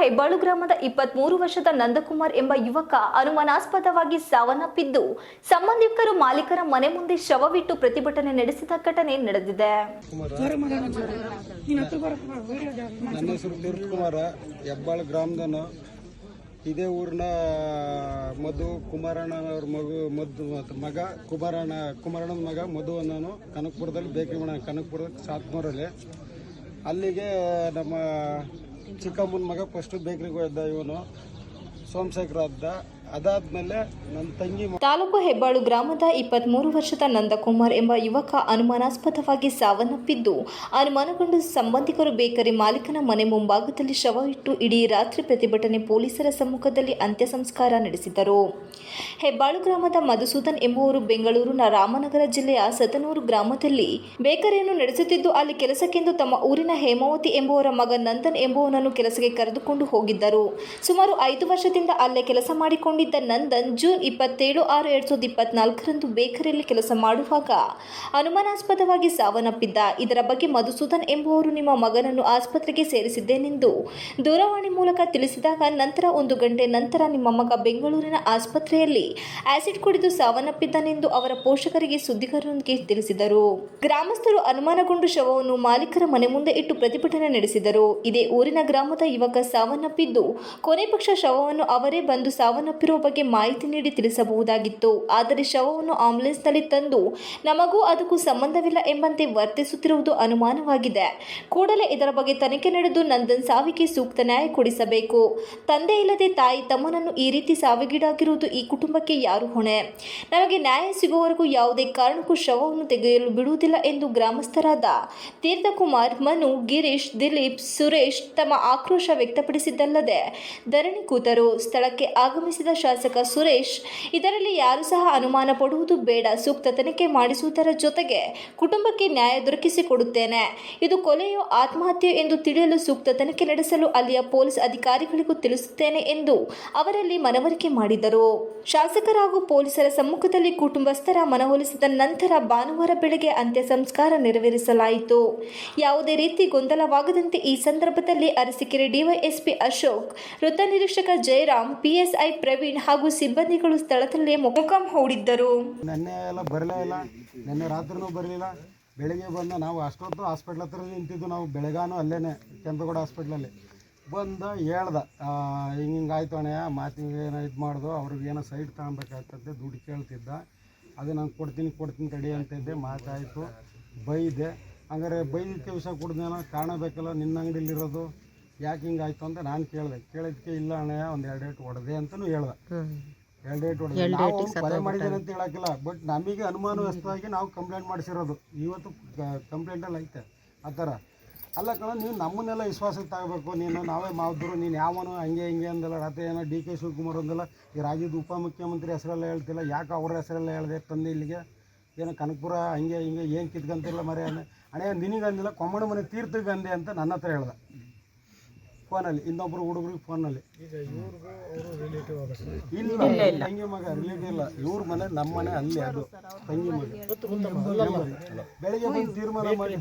ಹೆಬ್ಬಾಳು ಗ್ರಾಮದ ಇಪ್ಪತ್ಮೂರು ವರ್ಷದ ನಂದಕುಮಾರ್ ಎಂಬ ಯುವಕ ಅನುಮಾನಾಸ್ಪದವಾಗಿ ಸಾವನ್ನಪ್ಪಿದ್ದು, ಸಂಬಂಧಿಕರು ಮಾಲೀಕರ ಮನೆ ಮುಂದೆ ಶವವಿಟ್ಟು ಪ್ರತಿಭಟನೆ ನಡೆಸಿದ ಘಟನೆ ನಡೆದಿದೆ. ನನ್ನ ಹೆಬ್ಬಾಳು ಗ್ರಾಮದನು ಇದೇ ಊರಿನ ಮಧು ಕುಮಾರಣ್ಣನವ್ರ ಮಗು ಮದ್ದು ಮಗ ಕುಮಾರಣ್ಣ, ಕುಮಾರಣ್ಣನ ಮಗ ಮಧು ಅನ್ನೋನು ಕನಕಪುರದಲ್ಲಿ ಬೇಕರಿ ಮಾಡ ಕನಕಪುರದ ಸಾತ್ಮೂರಲ್ಲಿ. ಅಲ್ಲಿಗೆ ನಮ್ಮ ಚಿಕ್ಕಮ್ಮನ ಮಗ ಫಸ್ಟ್ ಬೇಕ್ರಿಗೆ ಹೋದ ಇವನು ಸೋಮಶೇಖರ ಅದ್ದ ಅದಾದ್ಮೇಲೆ ನನ್ನ ತಂಗಿ ತಾಲೂಕು ಹೆಬ್ಬಾಳು ಗ್ರಾಮದ ಇಪ್ಪತ್ತ್ ಮೂರು ವರ್ಷದ ನಂದಕುಮಾರ್ ಎಂಬ ಯುವಕ ಅನುಮಾನಾಸ್ಪದವಾಗಿ ಸಾವನ್ನಪ್ಪಿದ್ದು. ಅನುಮಾನಗೊಂಡು ಸಂಬಂಧಿಕರು ಬೇಕರಿ ಮಾಲೀಕನ ಮನೆ ಮುಂಭಾಗದಲ್ಲಿ ಶವ ಇಟ್ಟು ಇಡೀ ರಾತ್ರಿ ಪ್ರತಿಭಟನೆ ಪೊಲೀಸರ ಸಮ್ಮುಖದಲ್ಲಿ ಅಂತ್ಯ ಸಂಸ್ಕಾರ ನಡೆಸಿದರು. ಹೆಬ್ಬಾಳು ಗ್ರಾಮದ ಮಧುಸೂದನ್ ಎಂಬುವರು ಬೆಂಗಳೂರಿನ ರಾಮನಗರ ಜಿಲ್ಲೆಯ ಸತನೂರು ಗ್ರಾಮದಲ್ಲಿ ಬೇಕರಿಯನ್ನು ನಡೆಸುತ್ತಿದ್ದು, ಅಲ್ಲಿ ಕೆಲಸಕ್ಕೆಂದು ತಮ್ಮ ಊರಿನ ಹೇಮಾವತಿ ಎಂಬುವರ ಮಗ ನಂದನ್ ಎಂಬುವನನ್ನು ಕೆಲಸಕ್ಕೆ ಕರೆದುಕೊಂಡು ಹೋಗಿದ್ದರು. ಸುಮಾರು ಐದು ವರ್ಷದಿಂದ ಅಲ್ಲೇ ಕೆಲಸ ಮಾಡಿಕೊಂಡಿದ್ದ ನಂದನ್ ಜೂನ್ ಇಪ್ಪತ್ತೇಳು ಆರು ಎರಡು ಸಾವಿರದ ಇಪ್ಪತ್ನಾಲ್ಕರಂದು ಬೇಕರಿಯಲ್ಲಿ ಕೆಲಸ ಮಾಡುವಾಗ ಅನುಮಾನಾಸ್ಪದವಾಗಿ ಸಾವನ್ನಪ್ಪಿದ್ದ. ಇದರ ಬಗ್ಗೆ ಮಧುಸೂದನ್ ಎಂಬುವರು ನಿಮ್ಮ ಮಗನನ್ನು ಆಸ್ಪತ್ರೆಗೆ ಸೇರಿಸಿದ್ದೇನೆಂದು ದೂರವಾಣಿ ಮೂಲಕ ತಿಳಿಸಿದಾಗ ನಂತರ ಒಂದು ಗಂಟೆ ನಂತರ ನಿಮ್ಮ ಮಗ ಬೆಂಗಳೂರಿನ ಆಸ್ಪತ್ರೆಯಲ್ಲಿ ಆಸಿಡ್ ಕುಡಿದು ಸಾವನ್ನಪ್ಪಿದ್ದನೆಂದು ಅವರ ಪೋಷಕರಿಗೆ ಸುದ್ದಿಗಾರರೊಂದಿಗೆ ತಿಳಿಸಿದರು. ಗ್ರಾಮಸ್ಥರು ಅನುಮಾನಗೊಂಡು ಶವವನ್ನು ಮಾಲೀಕರ ಮನೆ ಮುಂದೆ ಇಟ್ಟು ಪ್ರತಿಭಟನೆ ನಡೆಸಿದರು. ಇದೇ ಊರಿನ ಗ್ರಾಮದ ಯುವಕ ಸಾವನ್ನಪ್ಪಿದ್ದು, ಕೊನೆ ಪಕ್ಷ ಶವವನ್ನು ಅವರೇ ಬಂದು ಸಾವನ್ನಪ್ಪಿರುವ ಬಗ್ಗೆ ಮಾಹಿತಿ ನೀಡಿ ತಿಳಿಸಬಹುದಾಗಿತ್ತು. ಆದರೆ ಶವವನ್ನು ಆಂಬ್ಯುಲೆನ್ಸ್ನಲ್ಲಿ ತಂದು ನಮಗೂ ಅದಕ್ಕೂ ಸಂಬಂಧವಿಲ್ಲ ಎಂಬಂತೆ ವರ್ತಿಸುತ್ತಿರುವುದು ಅನುಮಾನವಾಗಿದೆ. ಕೂಡಲೇ ಇದರ ಬಗ್ಗೆ ತನಿಖೆ ನಡೆದು ನಂದನ್ ಸಾವಿಗೆ ಸೂಕ್ತ ನ್ಯಾಯ ಕೊಡಿಸಬೇಕು. ತಂದೆ ಇಲ್ಲದೆ ತಾಯಿ ತಮ್ಮನನ್ನು ಈ ರೀತಿ ಸಾವಿಗೀಡಾಗಿರುವುದು ಈ ಕುಟುಂಬಕ್ಕೆ ಯಾರು ಹೊಣೆ? ನಮಗೆ ನ್ಯಾಯ ಸಿಗುವವರೆಗೂ ಯಾವುದೇ ಕಾರಣಕ್ಕೂ ಶವವನ್ನು ತೆಗೆಯಲು ಬಿಡುವುದಿಲ್ಲ ಎಂದು ಗ್ರಾಮಸ್ಥರಾದ ತೀರ್ಥಕುಮಾರ್, ಮನು, ಗಿರೀಶ್, ದಿಲೀಪ್, ಸುರೇಶ್ ತಮ್ಮ ಆಕ್ರೋಶ ವ್ಯಕ್ತಪಡಿಸಿದ್ದಲ್ಲದೆ ಧರಣಿ ಕೂತರು. ಸ್ಥಳಕ್ಕೆ ಆಗಮಿಸಿದ ಶಾಸಕ ಸುರೇಶ್, ಇದರಲ್ಲಿ ಯಾರು ಸಹ ಅನುಮಾನ ಪಡುವುದು ಬೇಡ. ಸೂಕ್ತ ತನಿಖೆ ಮಾಡಿಸುವುದರ ಜೊತೆಗೆ ಕುಟುಂಬಕ್ಕೆ ನ್ಯಾಯ ದೊರಕಿಸಿಕೊಡುತ್ತೇನೆ. ಇದು ಕೊಲೆಯೋ ಆತ್ಮಹತ್ಯೆ ಎಂದು ತಿಳಿಯಲು ಸೂಕ್ತ ತನಿಖೆ ನಡೆಸಲು ಅಲ್ಲಿಯ ಪೊಲೀಸ್ ಅಧಿಕಾರಿಗಳಿಗೂ ತಿಳಿಸುತ್ತೇನೆ ಎಂದು ಅವರಲ್ಲಿ ಮನವರಿಕೆ ಮಾಡಿದರು. ಶಾಸಕರ ಹಾಗೂ ಪೊಲೀಸರ ಸಮ್ಮುಖದಲ್ಲಿ ಕುಟುಂಬಸ್ಥರ ಮನವೊಲಿಸಿದ ನಂತರ ಭಾನುವಾರ ಬೆಳಗ್ಗೆ ಅಂತ್ಯ ಸಂಸ್ಕಾರ ನೆರವೇರಿಸಲಾಯಿತು. ಯಾವುದೇ ರೀತಿ ಗೊಂದಲವಾಗದಂತೆ ಈ ಸಂದರ್ಭದಲ್ಲಿ ಅರಸಿಕೆರೆ ಡಿವೈಎಸ್ಪಿ ಅಶೋಕ್, ವೃತ್ತ ನಿರೀಕ್ಷಕ ಜಯರಾಮ್, ಪಿಎಸ್ಐ ಪ್ರವೀಣ್ ಹಾಗೂ ಸಿಬ್ಬಂದಿಗಳು ಸ್ಥಳದಲ್ಲೇ ಮೊಕಂ ಹೂಡಿದ್ದರು. ನೆನ್ನೆ ಎಲ್ಲ ಬರಲೇ ಇಲ್ಲ. ನಿನ್ನೆ ರಾತ್ರಿನೂ ಬರಲಿಲ್ಲ. ಬೆಳಿಗ್ಗೆ ಬಂದ ನಾವು ಅಷ್ಟೊತ್ತು ಹಾಸ್ಪಿಟ್ಲ್ ಹತ್ರ ನಿಂತಿದ್ದು. ನಾವು ಬೆಳಗಾನು ಅಲ್ಲೇ ಕೆಂಪೇಗೌಡ ಹಾಸ್ಪಿಟ್ಲಲ್ಲಿ ಬಂದ ಹೇಳ್ದ ಹಿಂಗೆ ಹಿಂಗೆ ಆಯ್ತು ಅಣ್ಣಯ್ಯ ಮಾತಿಗೆ ಏನೋ ಇದು ಮಾಡ್ದು? ಅವ್ರಿಗೆ ಏನೋ ಸೈಡ್ ತಗೊಬೇಕಾಗ್ತದೆ. ದುಡ್ಡು ಕೇಳ್ತಿದ್ದ. ಅದು ನಾನು ಕೊಡ್ತೀನಿ ಕೊಡ್ತೀನಿ ತಡಿ ಅಂತಿದ್ದೆ ಮಾತಾಯಿತು, ಬೈದೆ. ಹಂಗಾರೆ ಬೈದಿದ್ದ ವಿಷಯ ಕೊಡ್ದೇನೋ ಕಾಣಬೇಕಲ್ಲ ನಿನ್ನ ಅಂಗಡಿಲಿರೋದು. ಯಾಕೆ ಹಿಂಗಾಯ್ತು ಅಂತ ನಾನು ಕೇಳಿದೆ. ಕೇಳಿದ್ಕೆ ಇಲ್ಲ ಅಣ್ಣಯ್ಯ ಒಂದು ಎರಡು ಏಟು ಹೊಡೆದೆ ಅಂತಲೂ ಹೇಳ್ದೆ. ಎರಡು ಏಟ್ ಹೊಡೆದೆ ನಾವು ಕೊಲೆ ಮಾಡಿದ್ದೇನೆ ಅಂತ ಹೇಳಕ್ಕಿಲ್ಲ. ಬಟ್ ನಮಗೆ ಅನುಮಾನವಸ್ತವಾಗಿ ನಾವು ಕಂಪ್ಲೇಂಟ್ ಮಾಡಿಸಿರೋದು. ಇವತ್ತು ಕಂಪ್ಲೇಂಟಲ್ಲಿ ಐತೆ. ಆ ಥರ. ಅಲ್ಲ ಕಣ ನೀವು ನಮ್ಮನ್ನೆಲ್ಲ ವಿಶ್ವಾಸಕ್ಕೆ ತಗೋಬೇಕು. ನೀನು ನಾವೇ ಮಾವ್ದರು ನೀನು ಯಾವನು ಹಂಗೆ ಹಿಂಗೆ ಅಂದಲ್ಲ ರಾತ್ರಿ ಏನೋ ಡಿ ಕೆ ಶಿವಕುಮಾರ್ ಅಂದಲ್ಲ ಈ ರಾಜ್ಯದ ಉಪಮುಖ್ಯಮಂತ್ರಿ ಹೆಸರೆಲ್ಲ ಹೇಳ್ತಿಲ್ಲ ಯಾಕೆ ಅವ್ರ ಹೆಸರೆಲ್ಲ ಹೇಳಿದೆ ತಂದೆ ಇಲ್ಲಿಗೆ? ಏನೋ ಕನಕಪುರ ಹಂಗೆ ಹಿಂಗೆ ಏನು ಕಿತ್ಕಂತಿಲ್ಲ ಮರೆ ಅಣೆ ನಿನಗೆ ಅಂದಿಲ್ಲ ಕೊಮ್ಮಣ ಮನೆ ತೀರ್ಥಗಂದೆ ಅಂತ ನನ್ನ ಹತ್ರ ಹೇಳ್ದೆ. ಫೋನಲ್ಲಿ ಇನ್ನೊಬ್ರು ಹುಡುಗರಿಗೆ ಫೋನಲ್ಲಿ. ಇಲ್ಲ ತಂಗಿ ಮಗ ರಿಲೇಟಿವ್ ಇಲ್ಲ. ಇವ್ರ ಮನೆ ನಮ್ಮ ಮನೆ ಅಲ್ಲಿ ಅದು ತಂಗಿ ಮಗ. ಬೆಳಿಗ್ಗೆ ಬಂದು ತೀರ್ಮಾನ ಮಾಡಿ.